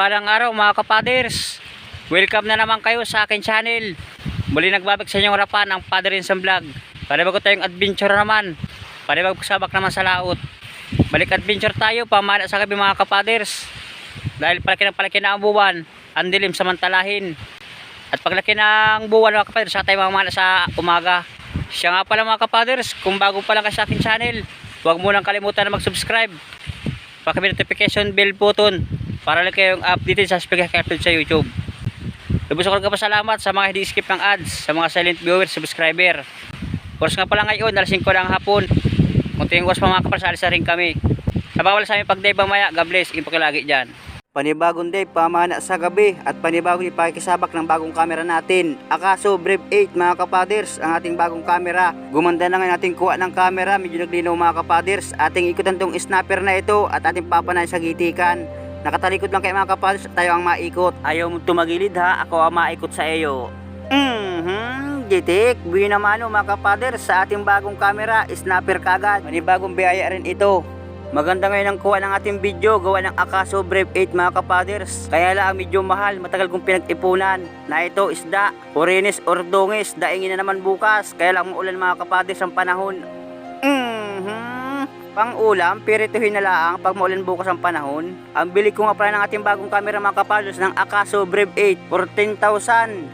Mapagpalang araw mga kapaders. Welcome na naman kayo sa akin channel. Muli nagbabag sa inyong harapan ang Father Insan Vlog. Panibag ko tayong adventure naman. Panibag sabak naman sa laot. Balik adventure tayo pamana sa gabi mga kapaders. Dahil palaki ng palaki na ang buwan, ang dilim samantalahin. At paglaki ng buwan mga kapaders, sa tayo mamana sa umaga. Siya nga pala mga kapaders, kung bago pa lang ka sa akin channel, huwag mo lang kalimutan na mag-subscribe. Pakabit notification bell button para lang kayong updated sa Spaghetti Upload sa YouTube. Lubos ako nagpapasalamat sa mga hindi skip ng ads, sa mga silent viewers, subscriber. Oras nga pala ngayon, alas 5 ng hapon. Munting oras pa mga kapal, sa rin kami. Nabawal sa aming pag-day maya, God bless, impakilagi dyan. Panibagong day, pamana sa gabi at panibagong ipakikisabak ng bagong kamera natin. Akaso Brave 8 mga kapaders, ang ating bagong kamera. Gumanda na nga natin kuha ng kamera, medyo naglinaw mga kapaders. Ating ikutan tong snapper na ito at ating papanayin sa gitikan. Nakatalikod lang kayo mga kapaders, tayo ang maikot. Ayaw mo tumagilid ha, ako ang maikot sa iyo. Mhm, gitik, buwi naman oh, mga kapaders sa ating bagong kamera, snapper kagad. Panibagong biyaya rin ito. Maganda ngayon ang kuha ng ating video, gawa ng Akaso Brave 8 mga kapaders. Kaya lang medyo mahal, matagal kong pinag-ipunan. Na ito isda, orinis or dongis, daingin na naman bukas. Kaya lang maulan mga kapaders ang panahon. Pang ulam, pirituhin na lang pag maulan bukas ang panahon. Ang bili ko nga pala ng ating bagong camera mga kapaders ng Akaso Brave 8 for 10,000.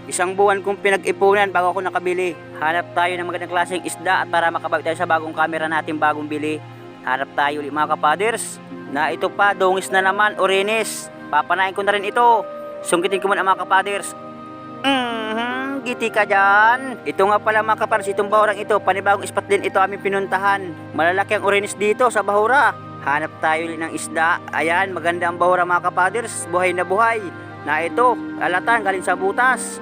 Isang buwan kong pinag-ipunan bago ako nakabili. Hanap tayo ng magandang klaseng isda at para makabalik tayo sa bagong camera natin bagong bili. Hanap tayo ulit mga kapaders. Na ito pa, dongis na naman, orinis. Papanain ko na rin ito. Sungkitin ko muna mga kapaders. Mhm, giti ka dyan. Ito nga pala mga kapaders, itong bahurang ito, panibagong ispat din ito aming pinuntahan. Malalaki ang orinis dito sa bahura. Hanap tayo ulit ng isda. Ayan, maganda ang bahura mga kapaders. Buhay na buhay. Na ito, alatan, galing sa butas.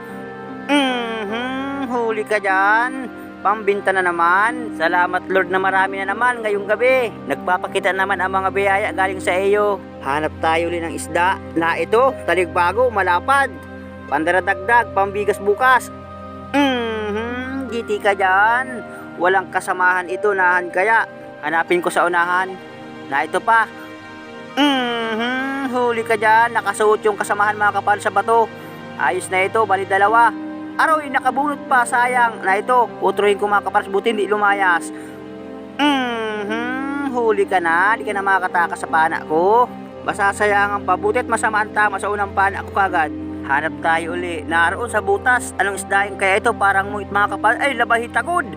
Mhm, huli ka dyan. Pambinta na naman. Salamat Lord na marami na naman ngayong gabi. Nagpapakita naman ang mga biyaya galing sa iyo. Hanap tayo ulit ng isda na ito, taligbago, malapad. Pandaradagdag, pambigas bukas. Mhm, giti ka dyan. Walang kasamahan ito, nahan kaya. Hanapin ko sa unahan. Na ito pa. Mhm, huli ka dyan. Nakasuot yung kasamahan mga kapal sa bato. Ayos na ito, bali dalawa. Araw yung nakabunot pa, sayang. Na ito, utrohin ko mga kapars, buti hindi lumayas. Mhm, huli ka na, di ka na makakatakas sa pana ko. Masasayangan pa, butit masama ang tama sa unang pana ko kagad. Hanap tayo uli. Naroon sa butas. Anong isdahin kaya ito? Parang muit mga kapal. Ay, labahi tagod.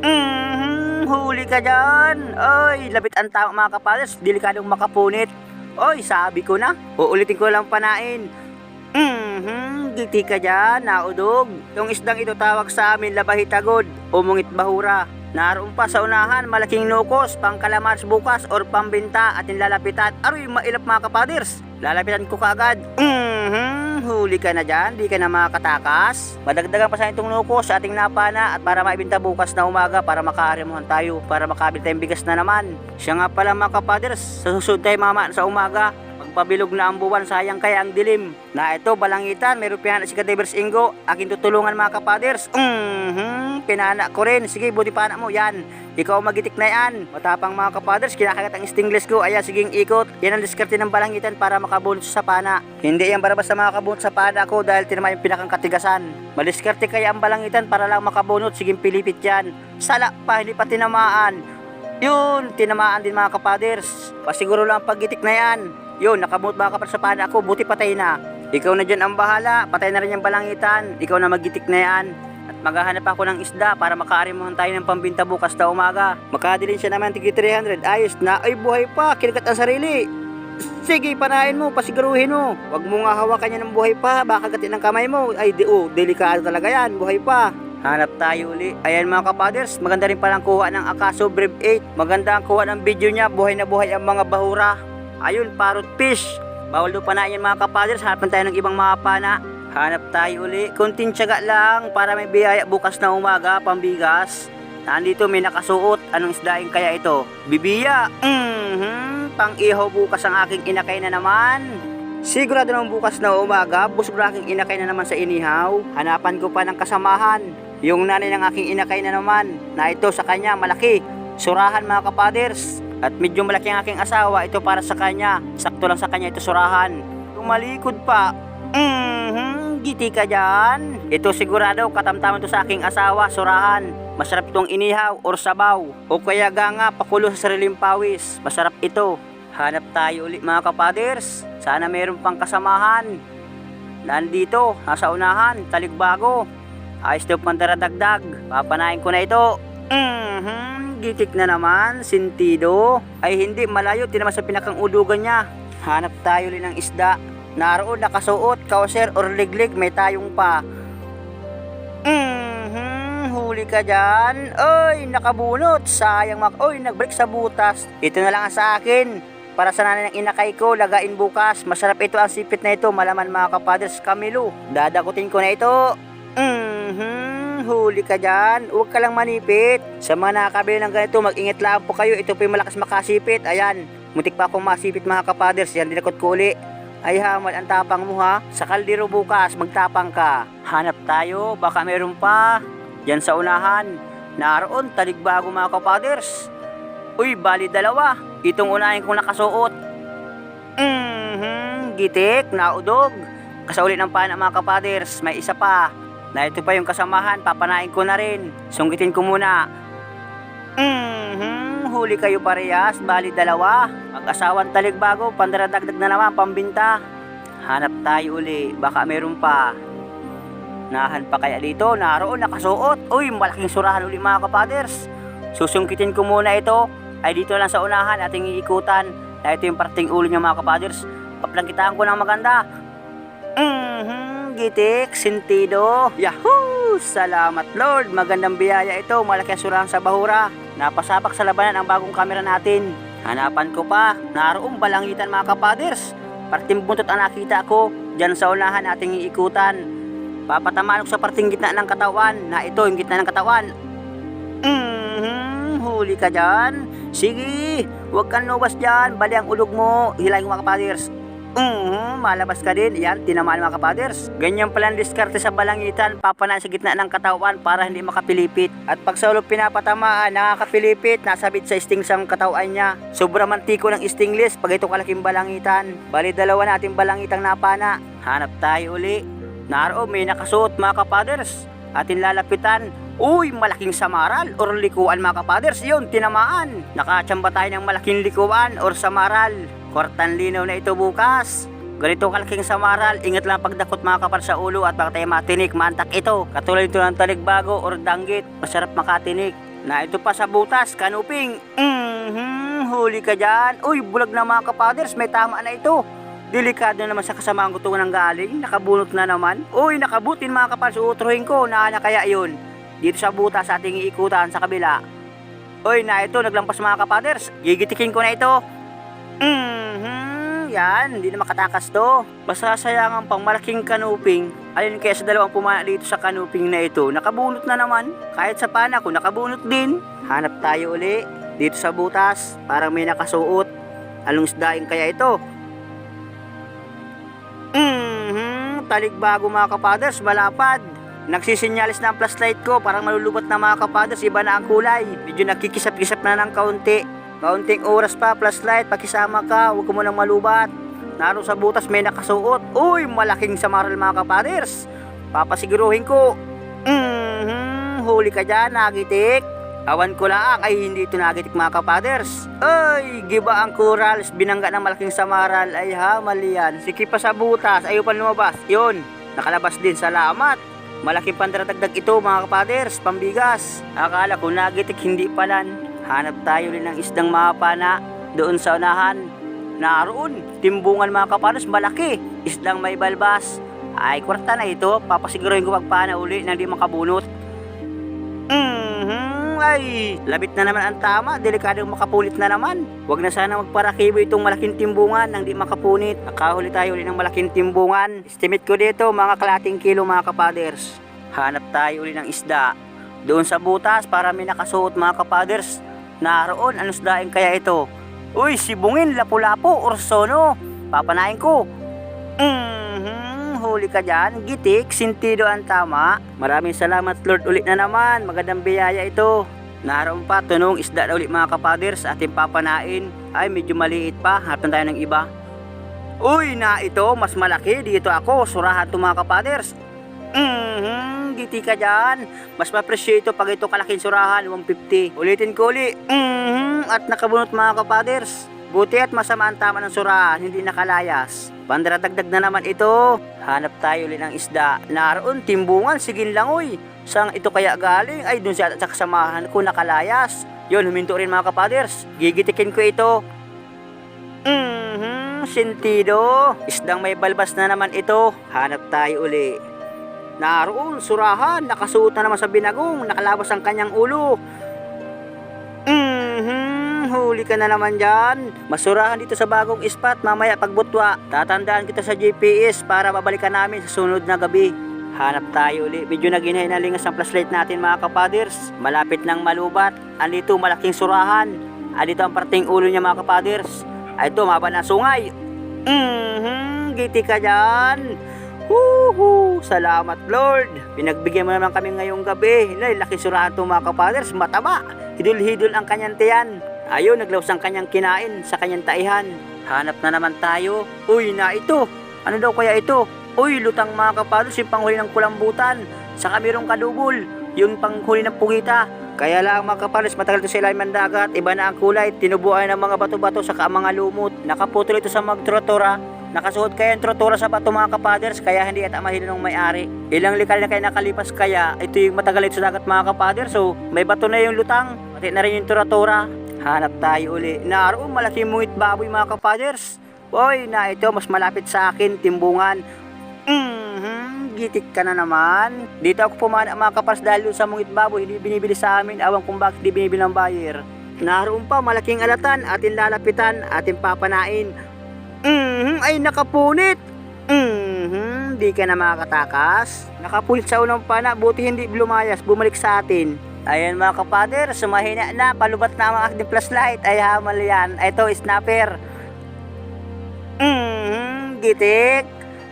Mhm, huli ka dyan. Ay, labit ang tama mga kapalas. Delikadong makapunit. Oy, sabi ko na. Uulitin ko lang panain. Mhm, giti ka dyan, naudog. Yung isdang ito tawag sa amin labahi tagod, umungit bahura. Naroon pa sa unahan, malaking nukos, pang kalamars bukas or pambinta at lalapitan. Aroy, mailap mga kapaders. Lalapitan ko kaagad. Mhm, huli ka na dyan, di ka na makatakas. Madagdagan pa sa itong nukos sa ating napana at para maibinta bukas na umaga para makaarimuhan tayo, para makabili tayong bigas na naman. Siya nga pala mga kapaders, sa susunod tayo mama sa umaga, Pagpabilog na ang buwan, sayang kaya ang dilim. Na ito, balangitan, meron pinana si Kadevers Ingo. Akin tutulungan mga kapaders. Mhm, pinana ko rin. Sige, buti pana mo, yan. Ikaw magitik na yan. Matapang mga kapaders, kinakagat ang stingless ko. Ayan, siging ikot. Yan ang diskarte ng balangitan para makabunot sa pana. Hindi yan barabas na makabunot sa pana ko dahil tinama yung pinakang katigasan. Madiskarte kaya ang balangitan para lang makabunot. Siging pilipit yan. Sala pa, hindi pa tinamaan. Yun, tinamaan din mga kapaders. Pasiguro lang ang paggitik na yan. Yun, nakamut ba ka pa sa pana ko, buti patay na. Ikaw na dyan ang bahala, patay na rin yung balangitan. Ikaw na magitik na yan. At maghahanap ako ng isda para makaarimuhan tayo ng pambinta bukas na umaga. Makadilin siya naman tigi 300. Ayos na, ay buhay pa, kinagat ang sarili. Sige, panahin mo, pasiguruhin mo. Huwag mo nga hawakan yan ng buhay pa, baka gatin ng kamay mo. Ay, di, oh, delikado talaga yan, buhay pa. Hanap tayo uli. Ayan mga kapaders, maganda rin palang kuha ng Akaso Brave 8. Maganda ang kuha ng video niya, buhay na buhay ang mga bahura. Ayun, parrot fish. Bawal doon panain yan mga kapaders, hanapan tayo ng ibang mga pana. Hanap tayo uli. Kunting tiyaga lang para may biyaya bukas na umaga, pambigas. Nandito may nakasuot. Anong isdaing kaya ito? Bibiya. Mhm, pang-ihaw bukas ang aking inakay na naman. Sigurado naman bukas na umaga, busog na aking inakay na naman sa inihaw. Hanapan ko pa ng kasamahan. Yung nanay ng aking inakay na naman, na ito sa kanya malaki. Surahan mga kapaders. At medyo malaki ang aking asawa, ito para sa kanya. Sakto lang sa kanya ito surahan. Tumalikod pa. Mhm, giti ka dyan. Ito sigurado, katamtaman to sa aking asawa, surahan. Masarap itong inihaw or sabaw. O kaya ganga, pakulo sa sariling pawis. Masarap ito. Hanap tayo ulit mga kapaders. Sana meron pang kasamahan. Nandito, nasa unahan, taligbago. Ayos daw pang daradagdag. Papanain ko na ito. Mhm, gitik na naman, sintido. Ay hindi, malayo, tinamas sa pinakang udugan niya. Hanap tayo ulit ng isda. Naroon nakasuot, kauser or liglig, may tayong pa. Mhm, huli ka dyan. Oy, nakabunot. Sayang mak. Oy, nagbalik sa butas. Ito na lang ang sa akin. Para sa nanay ng inakay ko, lagain bukas. Masarap ito ang sipit na ito, malaman mga kapaders, Camilo. Dadakutin ko na ito. Mhm, huli ka dyan. Huwag ka lang manipit. Sa mga nakakabili ng ganito, mag-ingat lang po kayo. Ito po yung malakas makasipit. Ayan, muntik pa akong masipit mga kapaders. Yan, dinakot ko uli. Ay hamal ang tapang mo ha. Sa kaldero bukas, magtapang ka. Hanap tayo, baka meron pa. Yan sa unahan. Naroon, taligbago mga kapaders. Uy, bali dalawa. Itong unahin kong nakasuot. Mhm, gitik, naudog. Kasauli ng pana mga kapaders, may isa pa. Na ito pa yung kasamahan, papanain ko na rin. Sunggitin ko muna. Mhm, huli kayo parehas, bali dalawa. Mag-asawang taligbago, pandaradagdag na naman, pambinta. Hanap tayo uli, baka meron pa. Nahan pa kaya dito, naroon, nakasuot. Uy, malaking surahan uli mga kapaders. Susungkitin ko muna ito. Ay dito lang sa unahan, ating iikutan. Na ito yung parting ulo niya mga kapaders. Paplangkitaan ko ng maganda. Mhm, gitik, sentido. Yahoo! Salamat Lord, magandang biyaya ito. Malaki ang surahan sa bahura. Napasabak sa labanan ang bagong kamera natin. Hanapan ko pa, naroong balangitan mga kapaders. Parting buntot ang nakita ko, dyan sa unahan ating iikutan. Papatamaan ko sa parting gitna ng katawan, na ito yung gitna ng katawan. Mhm, huli ka dyan. Sige, huwag kang nuwas dyan, bali ang ulog mo, mo mga kapaders. Mhm, malabas ka din. Yan, tinamaan mga kapaders. Ganyan pala ang diskarte sa balangitan, papanaan sa gitna ng katawan para hindi makapilipit. At pag sa ulo pinapatamaan, nakakapilipit, nasabit sa sting sa katawan niya. Sobrang mantiko ng stingless pag ito kalaking balangitan. Bali dalawa nating balangitang napana. Hanap tayo uli. Naroon, may nakasuot mga kapaders. Atin lalapitan. Uy, malaking samaral or likuan mga kapaders. Yun, tinamaan. Nakachamba tayo ng malaking likuan or samaral. Kwartan linaw na ito bukas. Ganito kalaking samaral, ingat lang pagdakot mga kapal sa ulo at baka tayo matinik, mantak ito. Katulad ito ng taligbago or danggit, masarap makatinik. Na ito pa sa butas, kanuping. Mhm, huli ka dyan. Uy, bulag na mga kapaders, may tama na ito. Delikado naman sa kasamaang gutungan ng galing, nakabunot na naman. Uy, nakabutin mga kapal, suutruhin ko, na kaya yun. Dito sa butas ating iikutan sa kabila. Uy, na ito, naglampas mga kapaders. Gigitikin ko na ito. Mhm, yan, hindi na makatakas to. Masasayangan pang malaking kanuping. Ayun kaya sa dalawang pumana dito sa kanuping na ito, nakabunot na naman. Kahit sa pana ko, nakabunot din. Hanap tayo uli dito sa butas, parang may nakasuot. Anong isdaing kaya ito? Mhm, taligbago mga kapaders, malapad. Nagsisinyalis na ang flashlight ko, parang malulubot na mga kapaders, iba na ang kulay. Medyo nakikisap-kisap na ng kaunti. Kaunting oras pa, flashlight, pakisama ka, huwag ko munang malubat. Naroon sa butas may nakasuot. Uy, malaking samaral mga kapaders. Papasiguruhin ko. Mhm, huli ka dyan, nagitik. Awan ko lang ay hindi ito nagitik mga kapaders. Ay, giba ang corals, binangga ng malaking samaral. Ay ha, mali yan. Sige pa sa butas, ayaw pa lumabas. Yun, nakalabas din, salamat. Malaking pandaradagdag ito mga kapaders, pambigas. Akala ko nagitik, hindi palan. Hanap tayo rin ng isdang mapana doon sa unahan. Naroon, timbungan mga kapaders, malaki. Isdang may balbas. Ay, kwarta na ito. Papasiguruhin ko pagpana uli nang di makabunot. Ay, labit na naman ang tama. Delikadong makapunit na naman. Huwag na sana magparakibo itong malaking timbungan nang di makapunit. Nakahuli tayo ulit ng malaking timbungan. Estimate ko dito, mga kalating kilo mga kapaders. Hanap tayo ulit ng isda. Doon sa butas para may nakasuot mga kapaders. Naroon, anong isdaing kaya ito? Uy, sibungin, lapu-lapu, or sono. Papanain ko. Mhm, huli ka dyan. Gitik, sintido ang tama. Maraming salamat Lord ulit na naman. Magandang biyaya ito. Naroon pa, tunong isda na ulit mga kapaders, ating papanain. Ay, medyo maliit pa, hatan tayo ng iba. Uy, na ito, mas malaki. Dito ako, surahan to mga kapaders. Mhm, giti ka dyan. Mas mapresyo ito pag ito kalaking surahan, 150. Ulitin ko uli. Mhm, at nakabunot mga kapaders. Buti at masama ang tama ng surahan, hindi nakalayas. Pandaradagdag na naman ito. Hanap tayo ulit ng isda. Naroon, timbungan, sigin lang uy. Saan ito kaya galing? Ay, dun sa, sa kasamahan ko nakalayas. Yun, huminto rin mga kapaders. Gigitikin ko ito. Mhm, sentido. Isdang may balbas na naman ito. Hanap tayo uli. Naroon, surahan, nakasuot na naman sa binagong, nakalabas ang kanyang ulo. Huli ka na naman dyan. Masurahan dito sa bagong spot, mamaya pagbutwa. Tatandaan kita sa GPS para babalikan namin sa sunod na gabi. Hanap tayo uli. Medyo na lingas ang flashlight natin mga kapaders. Malapit ng malubat. Andito malaking surahan. Andito ang parting ulo niya mga kapaders. Ay ito, maba na sungay. Mhm, giti ka dyan. Woohoo! Salamat Lord. Pinagbigyan mo naman kami ngayong gabi. Nay, laki surahan to mga kapaders. Mataba. Hidul-hidul ang kanyang tiyan. Ayun, naglaws ang kanyang kinain sa kanyang taihan. Hanap na naman tayo. Uy, na ito. Ano daw kaya ito? Uy, lutang mga kapaders, yung panghuli ng kulambutan. Sa kamirong kadubol, yung panghuli ng pugita. Kaya lang mga kapaders, matagal ito sa ilalim ng dagat. Iba na ang kulay, tinubuan ng mga bato-bato sa mga lumot. Nakaputol ito sa magtrotora. Nakasuot kaya ang trotora sa bato mga kapaders kaya hindi ata mahilo ng may-ari. Ilang likal na kayo nakalipas kaya ito yung matagal ito sa dagat mga kapaders so may bato na yung lutang pati na rin yung trotora. Hanap tayo uli. Naroon malaki mungit baboy mga kapaders. Boy na ito mas malapit sa akin timbungan. Mhm, gitik ka na naman. Dito ako pumana mga kapaders dahil sa mungit baboy hindi binibili sa amin. Awan kung bakit di binibili ng buyer. Naroon pa malaking alatan atin lalapitan atin papanain. Mhm, ay nakapunit. Mhm, di ka na makakatakas. Nakapunit sa unang pana, buti hindi lumayas, bumalik sa atin. Ayan mga kapader, sumahina na, palubat na ang aking flashlight. Ay hamal yan. Ito, snapper. Mhm, gitik.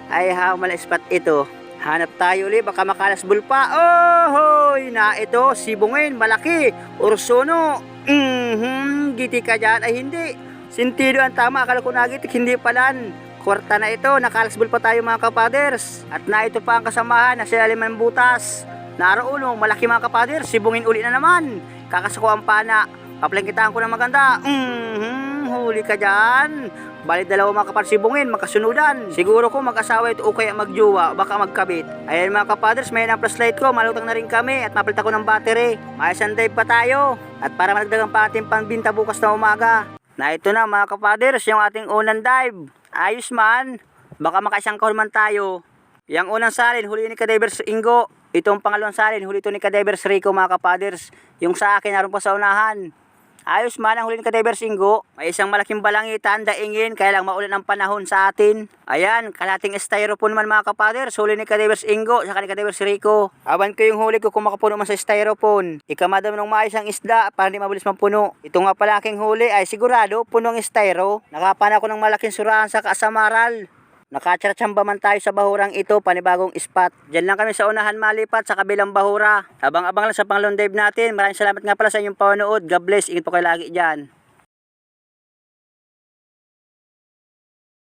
Ay hamal spot ito. Hanap tayo ulit, baka makalasbol pa. Oh, hoy, na ito, sibungin, malaki, ursono. Mhm, gitik ka dyan. Ay hindi, Sintido ang tama, akala ko nagitik, hindi palan. Kwarta na ito, nakalasbol pa tayo mga kapaders. At na ito pa ang kasamahan, nasa ilalim ng butas. Naroon, oh, malaki mga kapaders, sibungin uli na naman. Kakasako ang pana, paplangkitaan ko ng maganda. Mhm, huli ka dyan. Bali dalawa mga kapaders sibungin, makasunudan. Siguro ko mag-asawa ito o kaya magjowa, baka magkabit. Ayan mga kapaders, may na flashlight ko, malutang na rin kami at mapalitan ko ng battery. May dive pa tayo. At para malagdagan pa ating pangbinta bukas na umaga. Na ito na mga kapaders, yung ating unang dive. Ayos man. Baka makaisang kahon man tayo. Yang unang salin, huli ni Kadevers Ingo. Itong pangalawang salin, huli ito ni Kadevers Rico mga kapaders. Yung sa akin, naroon pa sa unahan. Ayos man ang huli ni Kadevers Ingo. May isang malaking balangitan, daingin, kaya lang maulan ang panahon sa atin. Ayan, kalating styrofoam naman mga kapaders. Huli ni Kadevers Ingo, saka ni Kadevers Rico. Awan ko yung huli ko kung makapuno man sa styrofoam. Ikamadam ng maayos ang isda para hindi mabilis mapuno. Ito nga pala aking huli ay sigurado punong styro. Nakapana ko ng malaking surahan sa kasamaral. Nakatsaratsamba man tayo sa bahurang ito, panibagong spot. Diyan lang kami sa unahan malipat sa kabilang bahura. Abang-abang lang sa pangalong dive natin. Maraming salamat nga pala sa inyong panonood. God bless. Ingat po kayo lagi dyan.